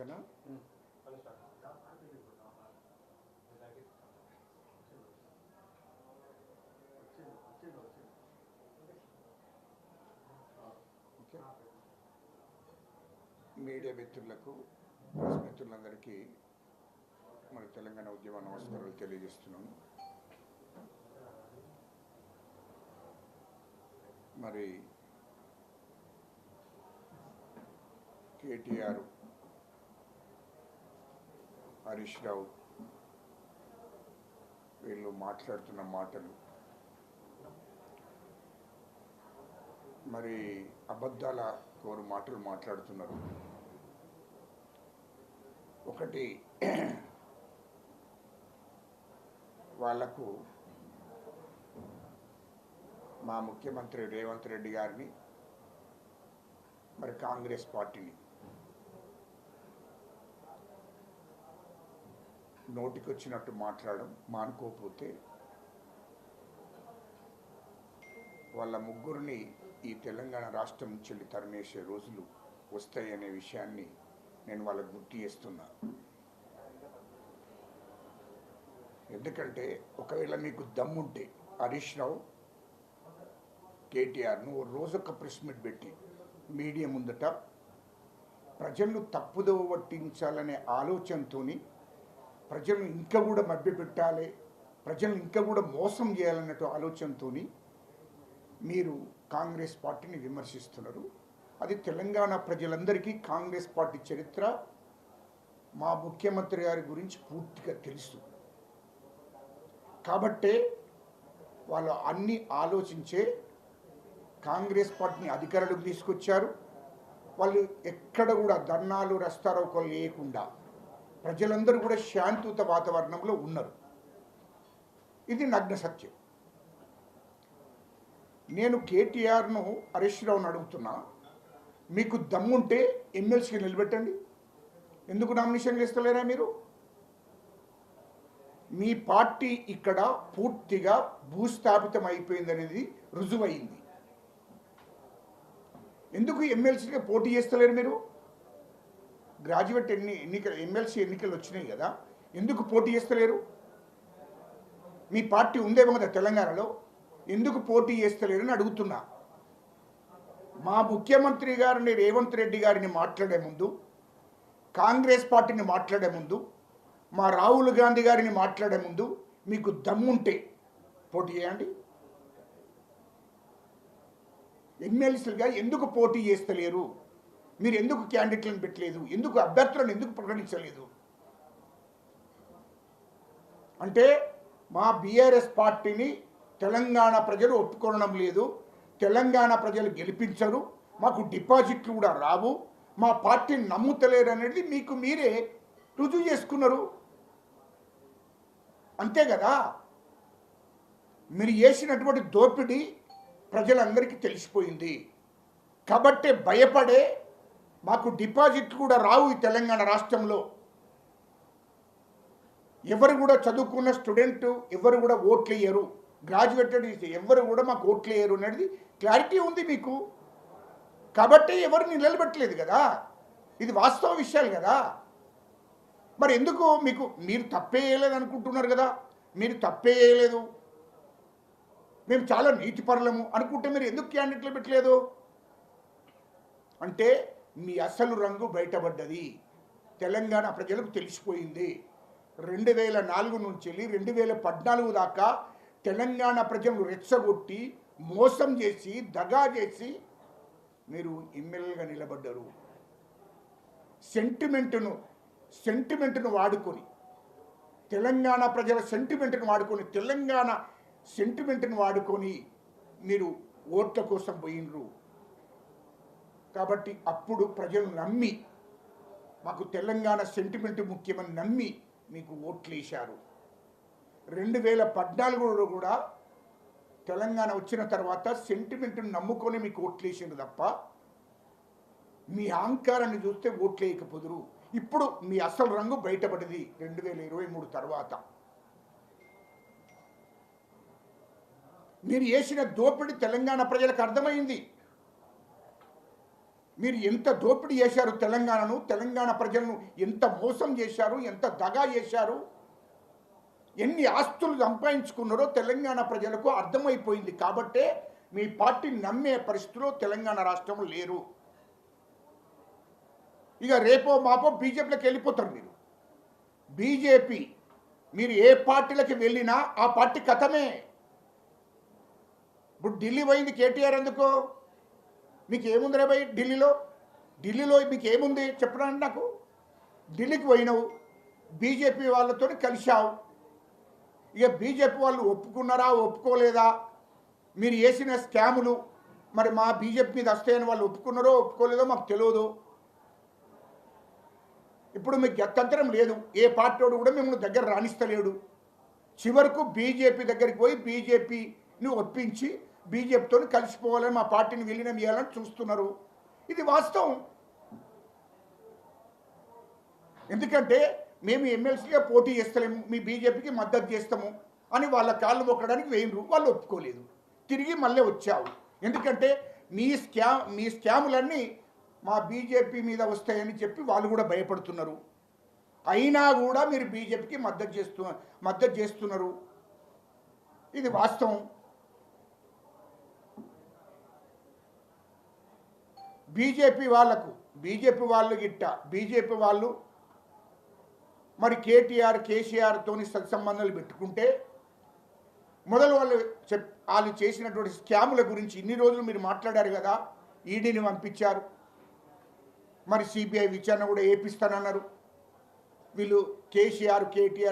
ఓకేనా? Okay. Media మిత్రులకు press మిత్రులందరికీ మన తెలంగాణ ఉద్యమ నమస్కారాలు తెలియజేస్తున్నాను. మరి కేటీఆర్ హరీష్ రావు వీళ్ళు మాట్లాడుతున్న మాటలు. మరి అబద్ధాల కోరు మాటలు మాట్లాడుతున్నారు. ఒకటి వాళ్ళకు మా ముఖ్యమంత్రి రేవంత్ రెడ్డి గారిని మరి కాంగ్రెస్ పార్టీని నోటికొచ్చినట్టు మాట్లాడడం మానుకోకపోతే వాళ్ళ ముగ్గురిని ఈ తెలంగాణ రాష్ట్రం నుంచి తరిమేసే రోజులు వస్తాయనే విషయాన్ని నేను వాళ్ళకు గుర్తు చేస్తున్నా. ఎందుకంటే ఒకవేళ మీకు దమ్ముంటే హరీష్ రావు కేటీఆర్ నువ్వు రోజొక ప్రెస్ మీట్ పెట్టి మీడియా ముందట ప్రజలను తప్పుదోవ పట్టించాలనే ఆలోచనతోని ప్రజలను ఇంకా కూడా మభ్యపెట్టాలి ప్రజలను ఇంకా కూడా మోసం చేయాలన్నట్టు ఆలోచనతోని మీరు కాంగ్రెస్ పార్టీని విమర్శిస్తున్నారు. అది తెలంగాణ ప్రజలందరికీ కాంగ్రెస్ పార్టీ చరిత్ర మా ముఖ్యమంత్రి గారి గురించి పూర్తిగా తెలుసు. కాబట్టే వాళ్ళు అన్ని ఆలోచించే కాంగ్రెస్ పార్టీని అధికారులకు తీసుకొచ్చారు. వాళ్ళు ఎక్కడ కూడా ధర్నాలు రస్తారోకలు లేకుండా ప్రజలందరూ కూడా శాంతియుత వాతావరణంలో ఉన్నారు. ఇది నగ్న సత్యం. నేను కేటీఆర్ను హరీష్ రావును అడుగుతున్నా మీకు దమ్ముంటే ఎమ్మెల్సీకి నిలబెట్టండి. ఎందుకు నామినేషన్ ఇస్తలేరా మీరు? మీ పార్టీ ఇక్కడ పూర్తిగా భూస్థాపితం అయిపోయిందనేది రుజువైంది. ఎందుకు ఎమ్మెల్సీగా పోటీ చేస్తలేరు మీరు? గ్రాడ్యుయేట్ ఎన్ని ఎన్నికలు ఎమ్మెల్సీ ఎన్నికలు వచ్చినాయి కదా ఎందుకు పోటీ చేస్తలేరు? మీ పార్టీ ఉందేమో కదా తెలంగాణలో ఎందుకు పోటీ చేస్తలేరు అని అడుగుతున్నా. మా ముఖ్యమంత్రి గారిని రేవంత్ రెడ్డి గారిని మాట్లాడే ముందు కాంగ్రెస్ పార్టీని మాట్లాడే ముందు మా రాహుల్ గాంధీ గారిని మాట్లాడే ముందు మీకు దమ్ముంటే పోటీ చేయండి. ఎమ్మెల్సీలుగా ఎందుకు పోటీ చేస్తలేరు? మీరు ఎందుకు క్యాండిడేట్లను పెట్టలేదు? ఎందుకు అభ్యర్థులను ఎందుకు ప్రకటించలేదు? అంటే మా బీఆర్ఎస్ పార్టీని తెలంగాణ ప్రజలు ఒప్పుకోవడం లేదు. తెలంగాణ ప్రజలు గెలిపించరు. మాకు డిపాజిట్లు కూడా రావు. మా పార్టీని నమ్ముతలేరు అనేది మీకు మీరే రుజువు చేసుకున్నారు. అంతే కదా? మీరు చేసినటువంటి దోపిడీ ప్రజలందరికీ తెలిసిపోయింది. కాబట్టే భయపడే మాకు డిపాజిట్ కూడా రావు ఈ తెలంగాణ రాష్ట్రంలో. ఎవరు కూడా చదువుకున్న స్టూడెంట్ ఎవరు కూడా ఓట్లు వేయరు. గ్రాడ్యుయేటెడ్ ఎవరు కూడా మాకు ఓట్లు వేయరు అనేది క్లారిటీ ఉంది మీకు. కాబట్టి ఎవరు నిలబెట్టలేదు కదా. ఇది వాస్తవ విషయాలు కదా. మరి ఎందుకు మీకు మీరు తప్పే వేయలేదు అనుకుంటున్నారు కదా. మీరు తప్పే వేయలేదు. మేము చాలా నీతిపరులము అనుకుంటే మీరు ఎందుకు క్యాండిడేట్లు పెట్టలేదు? అంటే మీ అసలు రంగు బయటపడ్డది. తెలంగాణ ప్రజలకు తెలిసిపోయింది. రెండు వేల నాలుగు నుంచి వెళ్ళి రెండు వేల పద్నాలుగు దాకా తెలంగాణ ప్రజలను రెచ్చగొట్టి మోసం చేసి దగా చేసి మీరు ఎమ్మెల్యేగా నిలబడ్డారు. సెంటిమెంటును సెంటిమెంట్ను వాడుకొని తెలంగాణ ప్రజల సెంటిమెంట్ను వాడుకొని తెలంగాణ సెంటిమెంట్ను వాడుకొని మీరు ఓట్ల కోసం పోయినరు కాబట్టి అప్పుడు ప్రజలు నమ్మి మాకు తెలంగాణ సెంటిమెంట్ ముఖ్యమని నమ్మి మీకు ఓట్లు వేశారు రెండు వేల పద్నాలుగులో కూడా తెలంగాణ వచ్చిన తర్వాత సెంటిమెంట్ను నమ్ముకొని మీకు ఓట్లు తప్ప మీ అహంకారాన్ని చూస్తే ఓట్లు వేయకపోదురు ఇప్పుడు మీ అసలు రంగు బయటపడింది రెండు వేల ఇరవై మూడు తర్వాత. మీరు చేసిన దోపిడీ తెలంగాణ ప్రజలకు అర్థమైంది. మీరు ఎంత దోపిడీ చేశారు తెలంగాణను తెలంగాణ ప్రజలను ఎంత మోసం చేశారు ఎంత దగా చేశారు ఎన్ని ఆస్తులు సంపాదించుకున్నారో తెలంగాణ ప్రజలకు అర్థమైపోయింది. కాబట్టే మీ పార్టీని నమ్మే పరిస్థితిలో తెలంగాణ రాష్ట్రంలో లేరు. ఇక రేపో మాపో బీజేపీలోకి వెళ్ళిపోతారు మీరు. బీజేపీ మీరు ఏ పార్టీలకి వెళ్ళినా ఆ పార్టీ కథమే. ఇప్పుడు ఢిల్లీ పోయింది కేటీఆర్ ఎందుకో? మీకు ఏముంది రే భయ్ ఢిల్లీలో? ఢిల్లీలో మీకు ఏముంది చెప్పడానికి నాకు ఢిల్లీకి పోయినావు బీజేపీ వాళ్ళతో కలిశావు. ఇక బీజేపీ వాళ్ళు ఒప్పుకున్నారా ఒప్పుకోలేదా? మీరు వేసిన స్కాములు మరి మా బీజేపీ మీద వస్తాయని వాళ్ళు ఒప్పుకున్నారో ఒప్పుకోలేదో మాకు తెలియదు. ఇప్పుడు మీకు గత్యంతరం లేదు. ఏ పార్టీ వాడు కూడా మిమ్మల్ని దగ్గర రాణిస్తలేడు. చివరకు బీజేపీ దగ్గరికి పోయి బీజేపీని ఒప్పించి బీజేపీతో కలిసిపోవాలని మా పార్టీని విలీనం చేయాలని చూస్తున్నారు. ఇది వాస్తవం. ఎందుకంటే మేము ఎమ్మెల్సీగా పోటీ చేస్తలేము మీ బీజేపీకి మద్దతు చేస్తాము అని వాళ్ళ కాళ్ళు మొక్కడానికి వేయినరు వాళ్ళు ఒప్పుకోలేదు. తిరిగి మళ్ళీ వచ్చావు. ఎందుకంటే మీ స్కామ్ మీ స్కాములన్నీ మా బీజేపీ మీద వస్తాయని చెప్పి వాళ్ళు కూడా భయపడుతున్నారు. అయినా కూడా మీరు బీజేపీకి మద్దతు చేస్తు మద్దతు చేస్తున్నారు. ఇది వాస్తవం. బీజేపీ వాళ్ళకు బీజేపీ వాళ్ళు గిట్ట బీజేపీ వాళ్ళు మరి కేటీఆర్ కేసీఆర్తోని సత్సంబంధాలు పెట్టుకుంటే మొదలు వాళ్ళు చెప్ వాళ్ళు చేసినటువంటి స్కాముల గురించి ఇన్ని రోజులు మీరు మాట్లాడారు కదా ఈడీని పంపించారు. మరి సిబిఐ విచారణ కూడా ఏపిస్తానన్నారు. వీళ్ళు కేసీఆర్ కేటీఆర్